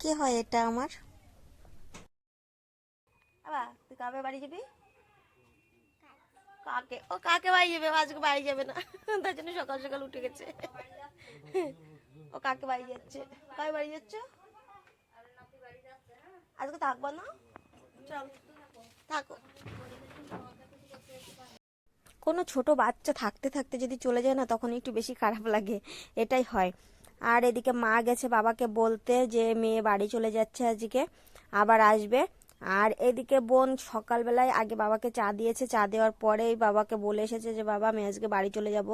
কে হয় এটা আমার? বাবা, তুই কাবে বাড়ি যাবি? কাকে? ও কাকে বাড়ি যাবে? আজকে বাড়ি যাবে না। তার জন্য সকাল সকাল উঠে গেছে। ও কাকে বাড়ি যাচ্ছে? কাকে বাড়ি যাচ্ছ? আজকে থাকব না? চল, থাকো। কোনো ছোট বাচ্চা থাকতে থাকতে যদি চলে যায় না, তখন একটু বেশি খারাপ লাগে। এটাই হয়। আর এদিকে মা গেছে বাবাকে বলতে যে মেয়ে বাড়ি চলে যাচ্ছে আজকে, আবার আসবে। আর এদিকে বোন সকালবেলায় আগে বাবাকে চা দিয়েছে। চা দেওয়ার পরেই বাবাকে বলে এসেছে যে, বাবা, আমি আজকে বাড়ি চলে যাব।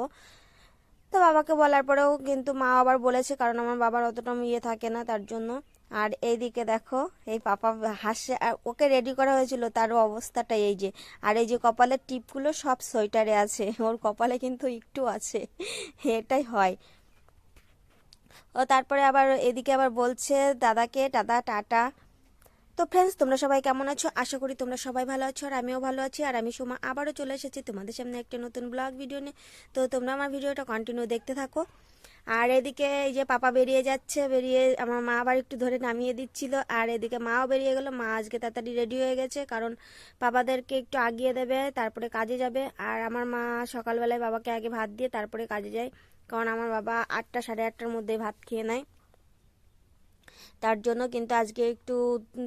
তো বাবাকে বলার পরেও কিন্তু মা আবার বলেছে, কারণ আমার বাবার অতটা ইয়ে থাকে না তার জন্য। আর এইদিকে দেখো, এই পাপা হাসে ওকে রেডি করা হয়েছিল তার অবস্থাটা এই যে। আর এই যে কপালের টিপগুলো সব সোয়েটারে আছে, ওর কপালে কিন্তু একটু আছে। এটাই হয়। ও তারপরে আবার এদিকে আবার বলছে দাদাকে, দাদা, টাটা। তো ফ্রেন্ডস তোমরা সবাই কেমন আছো? আশা করি তোমরা সবাই ভালো আছো আর আমিও ভালো আছি। আর আমি সোমা আবারও চলে এসেছি তোমাদের সামনে একটা নতুন ব্লগ ভিডিও নিয়ে। তো তোমরা আমার ভিডিওটা কন্টিনিউ দেখতে থাকো। আর এদিকে এই যে পাপা বেরিয়ে যাচ্ছে, বেরিয়ে আমার মা আবার একটু ধরে নামিয়ে দিচ্ছিল। আর এদিকে মাও বেরিয়ে গেল। মা আজকে তাড়াতাড়ি রেডি হয়ে গেছে, কারণ বাবাদেরকে একটু আগিয়ে দেবে, তারপরে কাজে যাবে। আর আমার মা সকালবেলায় বাবাকে আগে ভাত দিয়ে তারপরে কাজে যায়। কারণ আমার বাবা আটটা, সাড়ে আটটার মধ্যে ভাত খেয়ে নেয়। তার জন্য কিন্তু আজকে একটু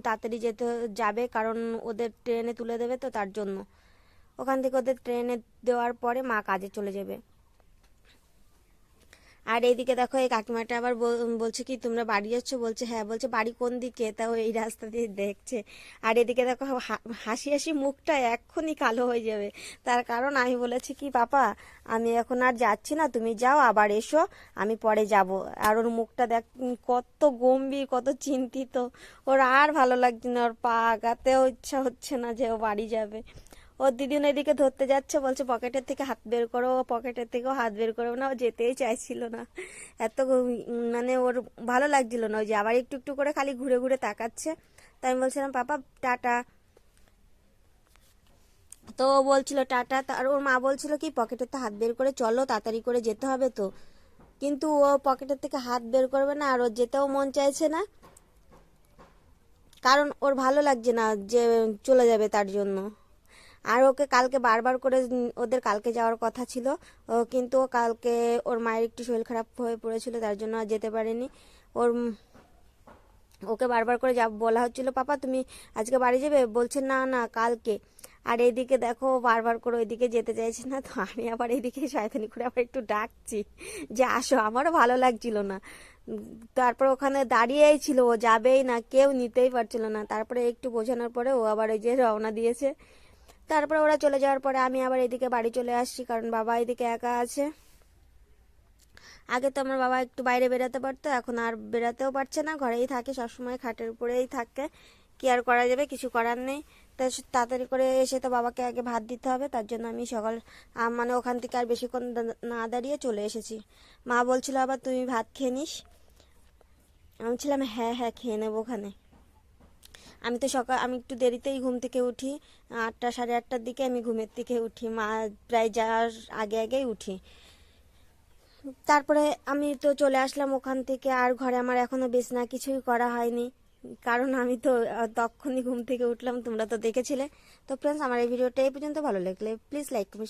তাড়াতাড়ি যেতে যাবে, কারণ ওদের ট্রেনে তুলে দেবে তো তার জন্য। ওখান থেকে ওদের ট্রেনে দেওয়ার পরে মা কাজে চলে যাবে। আর এইদিকে দেখো, এই কাকিমাটা আবার বলছে কি, তোমরা বাড়ি যাচ্ছ? বলছে হ্যাঁ। বলছে, বাড়ি কোন দিকে? তাও এই রাস্তা দিয়ে দেখছে। আর এদিকে দেখো হাসি হাসি মুখটা এক্ষুনি কালো হয়ে যাবে। তার কারণ আমি বলেছি কি পাপা আমি এখন আর যাচ্ছি না, তুমি যাও, আবার এসো, আমি পরে যাব। আর ওর মুখটা দেখ কত গম্ভীর, কত চিন্তিত। ওর আর ভালো লাগছে না, ওর পা আগাতেও ইচ্ছা হচ্ছে না যে ও বাড়ি যাবে। ওর দিদি এদিকে ধরতে যাচ্ছে, বলছে, পকেটের থেকে হাত বের করো পকেটের থেকেও হাত বের করো না, ও যেতেই চাইছিল না। এত মানে ওর ভালো লাগছিল না, ওই যে আবার একটু একটু করে খালি ঘুরে ঘুরে তাকাচ্ছে। তাই আমি বলছিলাম, পাপা, টাটা। তো ও বলছিল, টাটা। আর ওর মা বলছিল কি, পকেটের তো হাত বের করে চলো, তাড়াতাড়ি করে যেতে হবে তো। কিন্তু ও পকেটের থেকে হাত বের করবে না, আর ওর যেতেও মন চাইছে না। কারণ ওর ভালো লাগছে না যে চলে যাবে তার জন্য। আর ওকে কালকে বারবার করে ওদের কালকে যাওয়ার কথা ছিল। কিন্তু ও কালকে ওর মায়ের একটু শরীর খারাপ হয়ে পড়েছিল, তার জন্য আর যেতে পারেনি। ওর ওকে বারবার করে যা, বলা হচ্ছিল, পাপা, তুমি আজকে বাড়ি যাবে? বলছে, না না, কালকে। আর এইদিকে দেখো বারবার করে ওইদিকে যেতে চাইছে না, তো আমি আবার এইদিকে শয়তানি করে আবার একটু ডাকছি, যে, আসো, আমারও ভালো লাগছিল না। তারপর ওখানে দাঁড়িয়েই ছিল, ও যাবেই না, কেউ নিতেই পারছিল না। তারপরে একটু বোঝানোর পরে ও আবার ওই যে রওনা দিয়েছে। তারপরে ওরা চলে যাওয়ার পরে আমি আবার এদিকে বাড়ি চলে আসছি, কারণ বাবা এদিকে একা আছে। আগে তো আমার বাবা একটু বাইরে বেরাতে পারতো, এখন আর বেরাতেও পারছে না, ঘরেই থাকে, সবসময় খাটের উপরেই থাকে। কি আর করা যাবে, কিছু করার নেই। তো তাড়াতাড়ি করে এসে তো বাবাকে আগে ভাত দিতে হবে, তার জন্য আমি সকাল মানে ওখান থেকে আর বেশিক্ষণ না দাঁড়িয়ে চলে এসেছি। মা বলছিল আবার, তুমি ভাত খেয়ে নিস? আমি ছিলাম হ্যাঁ হ্যাঁ খেয়ে নেব ওখানে। আমি তো সকাল, আমি একটু দেরিতেই ঘুম থেকে উঠি। আটটা, সাড়ে আটটার দিকে আমি ঘুমের থেকে উঠি। মা প্রায় যাওয়ার আগে আগেই উঠি। তারপরে আমি তো চলে আসলাম ওখান থেকে। আর ঘরে আমার এখনও বিছনা কিছুই করা হয়নি। কারণ আমি তো তখনই ঘুম থেকে উঠলাম, তোমরা তো দেখেছিলে। তো ফ্রেন্ডস আমার এই ভিডিওটা এই পর্যন্ত। ভালো লাগলে প্লিজ লাইক কমেন্ট